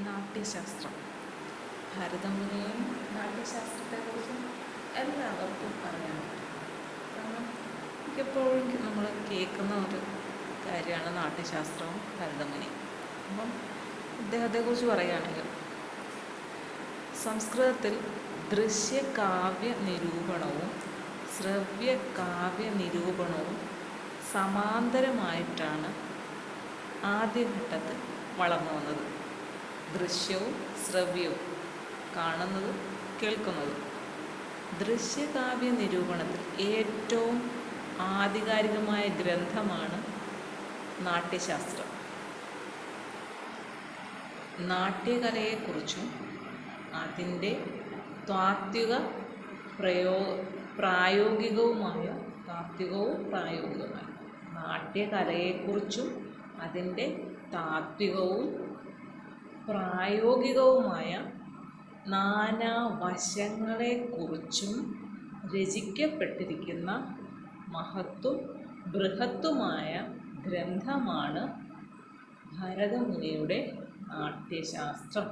നാട്യശാസ്ത്രം. ഭരതമുനിയും നാട്യശാസ്ത്രത്തെക്കുറിച്ചും എല്ലാവർക്കും അറിയാൻ പറ്റും. കാരണം മിക്കപ്പോഴും നമ്മൾ കേൾക്കുന്ന ഒരു കാര്യമാണ് നാട്യശാസ്ത്രവും ഭരതമുനി അപ്പം ഇദ്ദേഹത്തെക്കുറിച്ച് പറയുകയാണെങ്കിൽ സംസ്കൃതത്തിൽ ദൃശ്യകാവ്യ നിരൂപണവും ശ്രവ്യകാവ്യ നിരൂപണവും സമാന്തരമായിട്ടാണ് ആദ്യഘട്ടത്തിൽ വളർന്നു വന്നത്. ദൃശ്യവും ശ്രവ്യവും കാണുന്നതും കേൾക്കുന്നതും. ദൃശ്യകാവ്യ നിരൂപണത്തിൽ ഏറ്റവും ആധികാരികമായ ഗ്രന്ഥമാണ് നാട്യശാസ്ത്രം. നാട്യകലയെക്കുറിച്ചും അതിന്റെ താത്വിക പ്രയോ പ്രായോഗികവുമായ താത്വികവും പ്രായോഗികവുമായ നാട്യകലയെക്കുറിച്ചും അതിന്റെ താത്വികവും പ്രായോഗികവുമായ നാനാ വശങ്ങളെക്കുറിച്ചും രചിക്കപ്പെട്ടിരിക്കുന്ന മഹത്വം ബൃഹത്തുമായ ഗ്രന്ഥമാണ് ഭരതമുനിയുടെ നാട്യശാസ്ത്രം.